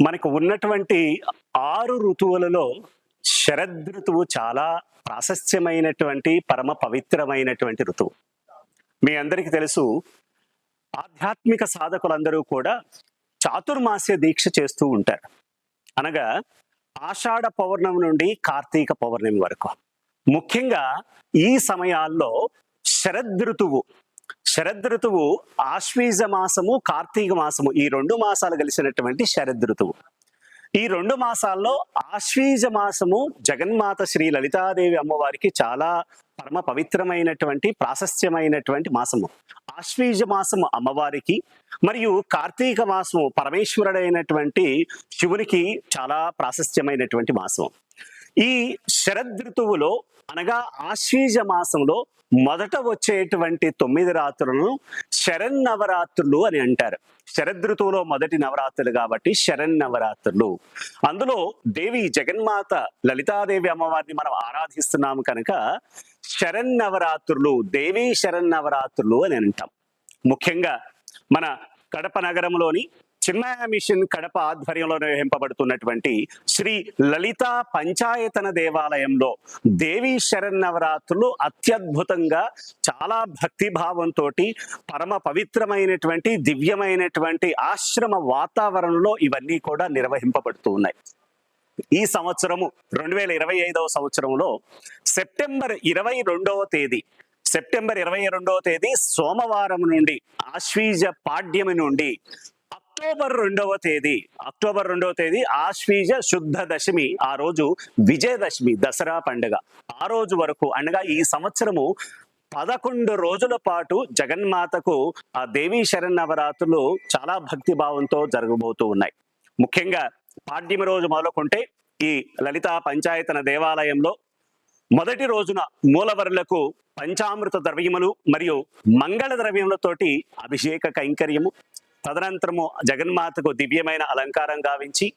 మనకు ఉన్నటువంటి ఆరు ఋతువులలో శరదృతువు చాలా ప్రాశస్త్యమైనటువంటి పరమ పవిత్రమైనటువంటి ఋతువు. మీ అందరికీ తెలుసు ఆధ్యాత్మిక సాధకులందరూ కూడా చాతుర్మాస్య దీక్ష చేస్తూ ఉంటారు. అనగా ఆషాఢ పౌర్ణమి నుండి కార్తీక పౌర్ణమి వరకు. ముఖ్యంగా ఈ సమయాల్లో శరదృతువు శరదృతువు ఆశ్వీజ మాసము కార్తీక మాసము ఈ రెండు మాసాలు కలిసినటువంటి శరదృతువు ఈ రెండు మాసాల్లో ఆశ్వీజ మాసము జగన్మాత శ్రీ లలితాదేవి అమ్మవారికి చాలా పరమ పవిత్రమైనటువంటి ప్రాశస్త్యమైనటువంటి మాసము. ఆశ్వీజ మాసము అమ్మవారికి మరియు కార్తీక మాసము పరమేశ్వరుడైనటువంటి శివునికి చాలా ప్రాశస్త్యమైనటువంటి మాసం ఈ శరదృతువులో అనగా ఆశ్వీజ మాసంలో మొదట వచ్చేటువంటి తొమ్మిది రాత్రులను శరన్నవరాత్రులు అని అంటారు. శరదృతువులో మొదటి నవరాత్రులు కాబట్టి శరన్నవరాత్రులు. అందులో దేవి జగన్మాత లలితాదేవి అమ్మవారిని మనం ఆరాధిస్తున్నాము కనుక శరన్నవరాత్రులు దేవి శరన్నవరాత్రులు అని అంటాం. ముఖ్యంగా మన కడప నగరంలోని చిన్మయ మిషన్ కడప ఆధ్వర్యంలో నిర్వహింపబడుతున్నటువంటి శ్రీ లలిత పంచాయతన దేవాలయంలో దేవీ శరన్నవరాత్రులు అత్యద్భుతంగా చాలా భక్తిభావంతో పరమ పవిత్రమైనటువంటి దివ్యమైనటువంటి ఆశ్రమ వాతావరణంలో ఇవన్నీ కూడా నిర్వహింపబడుతూ ఉన్నాయి ఈ సంవత్సరము రెండు వేల ఇరవై ఐదవ సంవత్సరంలో సెప్టెంబర్ ఇరవై రెండవ తేదీ సెప్టెంబర్ ఇరవై రెండవ తేదీ సోమవారం నుండి ఆశ్వీజ పాడ్యమి నుండి అక్టోబర్ రెండవ తేదీ అక్టోబర్ రెండవ తేదీ ఆశ్వీజ శుద్ధ దశమి ఆ రోజు విజయదశమి దసరా పండుగ. ఆ రోజు వరకు అనగా ఈ సంవత్సరము పదకొండు రోజుల పాటు జగన్మాతకు ఆ దేవీ శరన్నవరాత్రులు చాలా భక్తి భావంతో జరగబోతూ ఉన్నాయి. ముఖ్యంగా పాడ్యమి రోజు మొదలుకుంటే ఈ లలిత పంచాయతన దేవాలయంలో మొదటి రోజున మూలవరులకు పంచామృత ద్రవ్యములు మరియు మంగళ ద్రవ్యములతోటి అభిషేక కైంకర్యము తదనంతరము జగన్మాతకు దివ్యమైన అలంకారం గావించి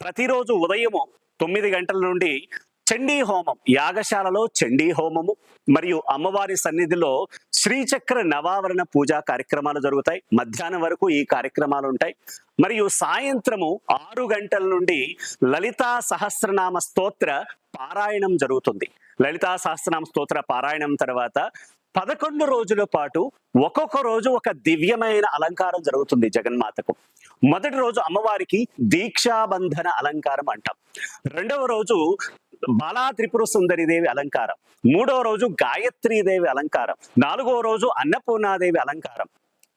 ప్రతిరోజు ఉదయము తొమ్మిది గంటల నుండి చండీ హోమం యాగశాలలో చండీ హోమము మరియు అమ్మవారి సన్నిధిలో శ్రీచక్ర నవావరణ పూజా కార్యక్రమాలు జరుగుతాయి. మధ్యాహ్నం వరకు ఈ కార్యక్రమాలు ఉంటాయి. మరియు సాయంత్రము ఆరు గంటల నుండి లలితా సహస్రనామ స్తోత్ర పారాయణం జరుగుతుంది. లలితా సహస్రనామ స్తోత్ర పారాయణం తర్వాత పదకొండు రోజుల పాటు ఒక్కొక్క రోజు ఒక దివ్యమైన అలంకారం జరుగుతుంది జగన్మాతకు. మొదటి రోజు అమ్మవారికి దీక్షాబంధన అలంకారం అంటాం. రెండవ రోజు బాలా త్రిపుర సుందరి దేవి అలంకారం. మూడవ రోజు గాయత్రీదేవి అలంకారం. నాలుగవ రోజు అన్నపూర్ణాదేవి అలంకారం.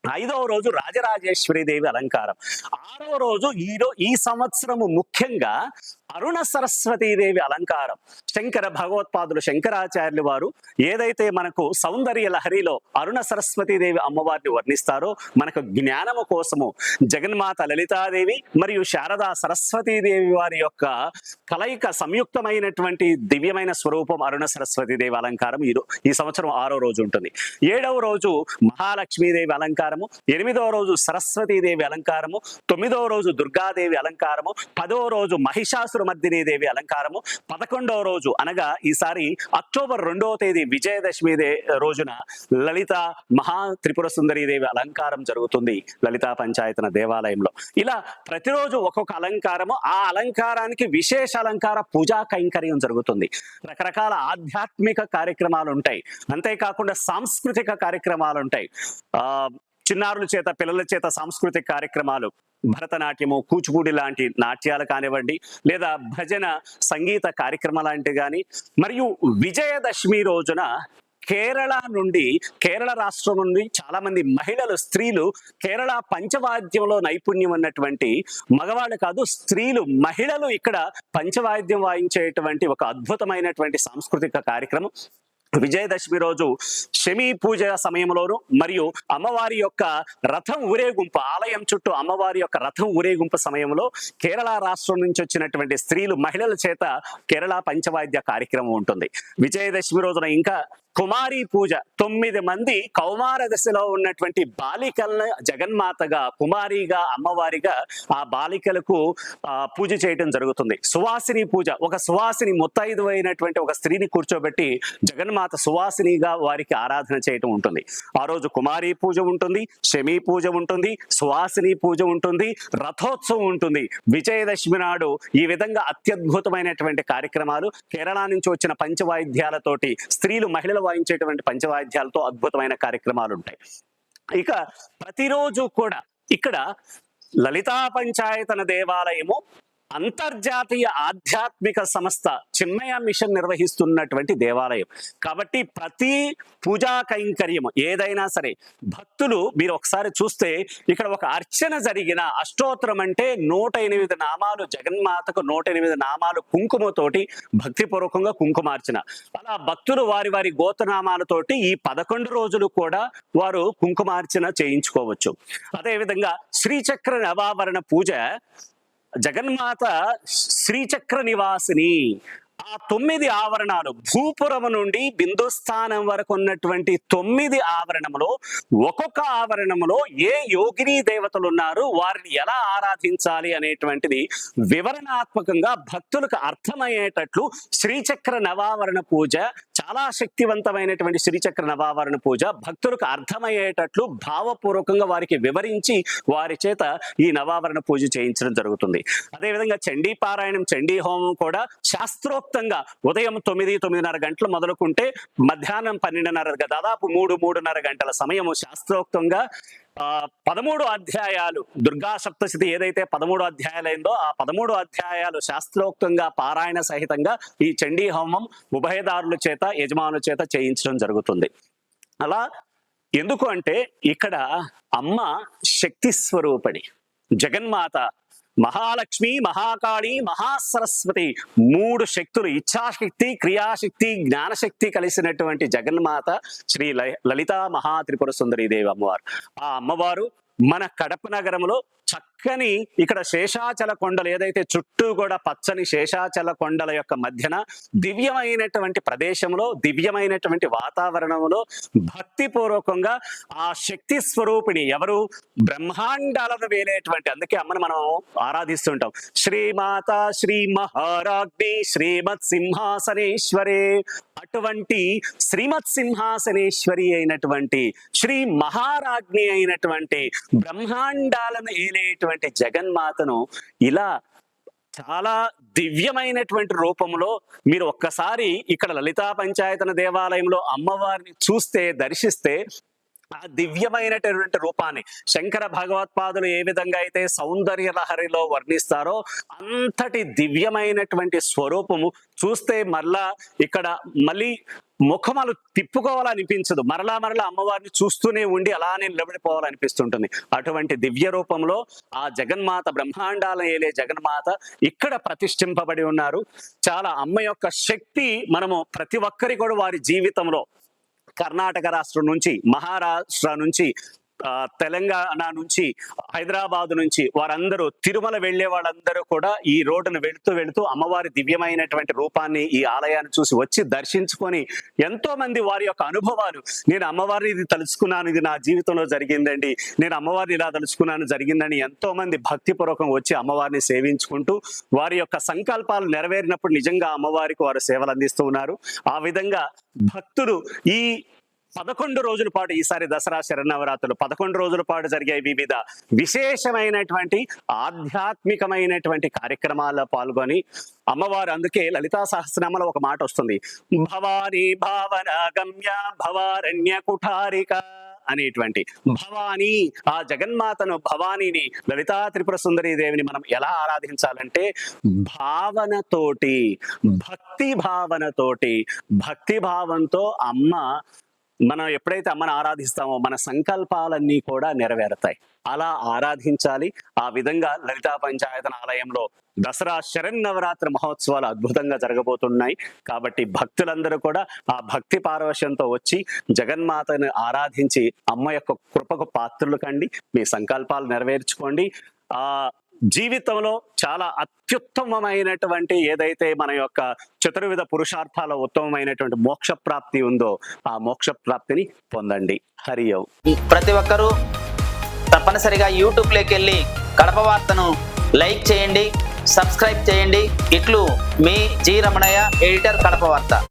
ఐదవ రోజు రాజరాజేశ్వరి దేవి అలంకారం. ఆరవ రోజు ఈ ఈ సంవత్సరము ముఖ్యంగా అరుణ సరస్వతీ దేవి అలంకారం. శంకర భగవత్పాదులు శంకరాచార్యులు వారు ఏదైతే మనకు సౌందర్య లహరిలో అరుణ సరస్వతీ దేవి అమ్మవారిని వర్ణిస్తారో మనకు జ్ఞానము కోసము జగన్మాత లలితాదేవి మరియు శారదా సరస్వతీ దేవి వారి యొక్క కలయిక సంయుక్తమైనటువంటి దివ్యమైన స్వరూపం అరుణ సరస్వతి దేవి అలంకారం. ఈ ఈ సంవత్సరం ఆరో రోజు ఉంటుంది. ఏడవ రోజు మహాలక్ష్మీదేవి అలంకారము. ఎనిమిదవ రోజు సరస్వతీదేవి అలంకారము. తొమ్మిదవ రోజు దుర్గాదేవి అలంకారము. పదవ రోజు మహిషాసురమర్దిని దేవి అలంకారము. పదకొండవ రోజు అనగా ఈసారి అక్టోబర్ రెండవ తేదీ విజయదశమి రోజున లలిత మహా త్రిపుర సుందరి దేవి అలంకారం జరుగుతుంది లలితా పంచాయతన దేవాలయంలో. ఇలా ప్రతిరోజు ఒక్కొక్క అలంకారము. ఆ అలంకారానికి విశేష అలంకార పూజా కైంకర్యం జరుగుతుంది. రకరకాల ఆధ్యాత్మిక కార్యక్రమాలు ఉంటాయి. అంతేకాకుండా సాంస్కృతిక కార్యక్రమాలు ఉంటాయి. ఆ చిన్నారుల చేత పిల్లల చేత సాంస్కృతిక కార్యక్రమాలు భరతనాట్యము కూచిపూడి లాంటి నాట్యాలు కానివ్వండి లేదా భజన సంగీత కార్యక్రమాలు లాంటివి కానీ మరియు విజయదశమి రోజున కేరళ నుండి కేరళ రాష్ట్రం నుండి చాలా మంది మహిళలు స్త్రీలు కేరళ పంచవాద్యంలో నైపుణ్యం ఉన్నటువంటి మగవాళ్ళు కాదు స్త్రీలు మహిళలు ఇక్కడ పంచవాద్యం వాయించేటువంటి ఒక అద్భుతమైనటువంటి సాంస్కృతిక కార్యక్రమం. విజయదశమి రోజు శమి పూజ సమయంలోను మరియు అమ్మవారి యొక్క రథం ఊరేగింపు ఆలయం చుట్టూ అమ్మవారి యొక్క రథం ఊరేగింపు సమయంలో కేరళ రాష్ట్రం నుంచి వచ్చినటువంటి స్త్రీలు మహిళల చేత కేరళ పంచవాద్య కార్యక్రమం ఉంటుంది. విజయదశమి రోజున ఇంకా కుమారి పూజ. తొమ్మిది మంది కౌమార దశలో ఉన్నటువంటి బాలికలను జగన్మాతగా కుమారిగా అమ్మవారిగా ఆ బాలికలకు పూజ చేయటం జరుగుతుంది. సువాసిని పూజ. ఒక సువాసిని ముత్తైదు అయినటువంటి ఒక స్త్రీని కూర్చోబెట్టి జగన్మాత సువాసినిగా వారికి ఆరాధన చేయటం ఉంటుంది. ఆ రోజు కుమారి పూజ ఉంటుంది శమీ పూజ ఉంటుంది సువాసిని పూజ ఉంటుంది రథోత్సవం ఉంటుంది. విజయదశమి నాడు ఈ విధంగా అత్యద్భుతమైనటువంటి కార్యక్రమాలు కేరళ నుంచి వచ్చిన పంచవాయిద్యాలతోటి స్త్రీలు మహిళలు వాయించేటువంటి పంచవాద్యాలతో అద్భుతమైన కార్యక్రమాలు ఉంటాయి ఇక ప్రతిరోజు కూడా ఇక్కడ లలితా పంచాయతన దేవాలయము అంతర్జాతీయ ఆధ్యాత్మిక సంస్థ చిన్నయ మిషన్ నిర్వహిస్తున్నటువంటి దేవాలయం. కాబట్టి ప్రతి పూజా కైంకర్యం ఏదైనా సరే భక్తులు మీరు ఒకసారి చూస్తే ఇక్కడ ఒక అర్చన జరిగిన అష్టోత్తరం అంటే నూట ఎనిమిది నామాలు జగన్మాతకు నూట ఎనిమిది నామాలు కుంకుమతోటి భక్తిపూర్వకంగా కుంకుమార్చన. అలా భక్తులు వారి వారి గోతనామాలతోటి ఈ పదకొండు రోజులు కూడా వారు కుంకుమార్చన చేయించుకోవచ్చు. అదేవిధంగా శ్రీచక్ర నవావరణ పూజ జగన్మాత శ్రీచక్ర నివాసిని. ఆ తొమ్మిది ఆవరణాలు భూపురము నుండి బిందుస్థానం వరకు ఉన్నటువంటి తొమ్మిది ఆవరణములో ఒక్కొక్క ఆవరణములో ఏ యోగిని దేవతలు ఉన్నారు వారిని ఎలా ఆరాధించాలి అనేటువంటిది వివరణాత్మకంగా భక్తులకు అర్థమయ్యేటట్లు శ్రీచక్ర నవావరణ పూజ చాలా శక్తివంతమైనటువంటి శ్రీచక్ర నవావరణ పూజ భక్తులకు అర్థమయ్యేటట్లు భావపూర్వకంగా వారికి వివరించి వారి చేత ఈ నవావరణ పూజ చేయించడం జరుగుతుంది. అదేవిధంగా చండీ పారాయణం చండీ హోమం కూడా శాస్త్రోక్తంగా ఉదయం తొమ్మిది తొమ్మిదిన్నర గంటలు మొదలుకుంటే మధ్యాహ్నం పన్నెండున్నర దాదాపు మూడు మూడున్నర గంటల సమయము శాస్త్రోక్తంగా. ఆ పదమూడు అధ్యాయాలు దుర్గా సప్తశతి ఏదైతే పదమూడు అధ్యాయాలైందో ఆ పదమూడు అధ్యాయాలు శాస్త్రోక్తంగా పారాయణ సహితంగా ఈ చండీ హోమం ఉభయదారుల చేత యజమానుల చేత చేయించడం జరుగుతుంది. అలా ఎందుకు అంటే ఇక్కడ అమ్మ శక్తి స్వరూపడి జగన్మాత మహాలక్ష్మి మహాకాళి మహాసరస్వతి మూడు శక్తులు ఇచ్ఛాశక్తి క్రియాశక్తి జ్ఞానశక్తి కలిసినటువంటి జగన్మాత శ్రీ ల- లలితా మహా త్రిపుర సుందరి దేవి అమ్మవారు. ఆ అమ్మవారు మన కడప నగరంలో చక్కని ఇక్కడ శేషాచల కొండలు ఏదైతే చుట్టూ కూడా పచ్చని శేషాచల కొండల యొక్క మధ్యన దివ్యమైనటువంటి ప్రదేశంలో దివ్యమైనటువంటి వాతావరణంలో భక్తిపూర్వకంగా ఆ శక్తి స్వరూపిణి ఎవరు? బ్రహ్మాండాలను వేలేటువంటి అందుకే అమ్మను మనం ఆరాధిస్తుంటాం. శ్రీమాత శ్రీ మహారాజ్ఞి శ్రీమత్ సింహాసనేశ్వరే. అటువంటి శ్రీమత్ సింహాసనేశ్వరి అయినటువంటి శ్రీ మహారాజ్ఞి అయినటువంటి బ్రహ్మాండాలను అనేటువంటి జగన్మాతను ఇలా చాలా దివ్యమైనటువంటి రూపంలో మీరు ఒక్కసారి ఇక్కడ లలితా పంచాయతన దేవాలయంలో అమ్మవారిని చూస్తే దర్శిస్తే ఆ దివ్యమైనటువంటి రూపాన్ని శంకర భగవత్పాదులు ఏ విధంగా అయితే సౌందర్య లహరిలో వర్ణిస్తారో అంతటి దివ్యమైనటువంటి స్వరూపము చూస్తే మళ్ళా ఇక్కడ మళ్ళీ ముఖమలు తిప్పుకోవాలనిపించదు. మరలా మరలా అమ్మవారిని చూస్తూనే ఉండి అలానే నిలబడిపోవాలనిపిస్తుంటుంది. అటువంటి దివ్య రూపంలో ఆ జగన్మాత బ్రహ్మాండాలను ఏలే జగన్మాత ఇక్కడ ప్రతిష్ఠింపబడి ఉన్నారు. చాలా అమ్మ యొక్క శక్తి మనము ప్రతి ఒక్కరి కూడా వారి జీవితంలో కర్ణాటక రాష్ట్రం నుంచి మహారాష్ట్ర నుంచి తెలంగాణ నుంచి హైదరాబాద్ నుంచి వారందరూ తిరుమల వెళ్ళే వాళ్ళందరూ కూడా ఈ రోడ్డును వెళుతూ వెళుతూ అమ్మవారి దివ్యమైనటువంటి రూపాన్ని ఈ ఆలయాన్ని చూసి వచ్చి దర్శించుకొని ఎంతో మంది వారి యొక్క అనుభవాలు. నేను అమ్మవారిని ఇది తలుచుకున్నాను ఇది నా జీవితంలో జరిగిందండి. నేను అమ్మవారిని ఇలా తలుచుకున్నాను జరిగిందని ఎంతో మంది భక్తిపూర్వకం వచ్చి అమ్మవారిని సేవించుకుంటూ వారి యొక్క సంకల్పాలు నెరవేరినప్పుడు నిజంగా అమ్మవారికి వారు సేవలు అందిస్తూ ఉన్నారు. ఆ విధంగా భక్తులు ఈ పదకొండు రోజుల పాటు ఈసారి దసరా శరణవరాత్రులు పదకొండు రోజుల పాటు జరిగే వివిధ విశేషమైనటువంటి ఆధ్యాత్మికమైనటువంటి కార్యక్రమాల్లో పాల్గొని అమ్మవారు అందుకే లలితా సహస్రనామలో ఒక మాట వస్తుంది. భవానీ భావన గమ్య భవారణ్య కుఠారిక అనేటువంటి భవానీ ఆ జగన్మాతను భవానీని లలితా త్రిపుర సుందరి దేవిని మనం ఎలా ఆరాధించాలంటే భావనతోటి భక్తి భావనతోటి భక్తి భావంతో అమ్మ మనం ఎప్పుడైతే అమ్మను ఆరాధిస్తామో మన సంకల్పాలన్నీ కూడా నెరవేరుతాయి. అలా ఆరాధించాలి. ఆ విధంగా లలితా పంచాయతన ఆలయంలో దసరా శరన్నవరాత్రి మహోత్సవాలు అద్భుతంగా జరగబోతున్నాయి. కాబట్టి భక్తులందరూ కూడా ఆ భక్తి పారవశ్యంతో వచ్చి జగన్మాతను ఆరాధించి అమ్మ యొక్క కృపకు పాత్రలు కండి. మీ సంకల్పాలు నెరవేర్చుకోండి. ఆ జీవితంలో చాలా అత్యుత్తమమైనటువంటి ఏదైతే మన యొక్క చతుర్విధ పురుషార్థాల ఉత్తమమైనటువంటి మోక్ష ప్రాప్తి ఉందో ఆ మోక్ష ప్రాప్తిని పొందండి. హరి ప్రతి ఒక్కరూ తప్పనిసరిగా యూట్యూబ్లోకి వెళ్ళి కడప వార్తను లైక్ చేయండి సబ్స్క్రైబ్ చేయండి. ఇట్లు మీ జి రమణయ్య ఎడిటర్ కడప వార్త.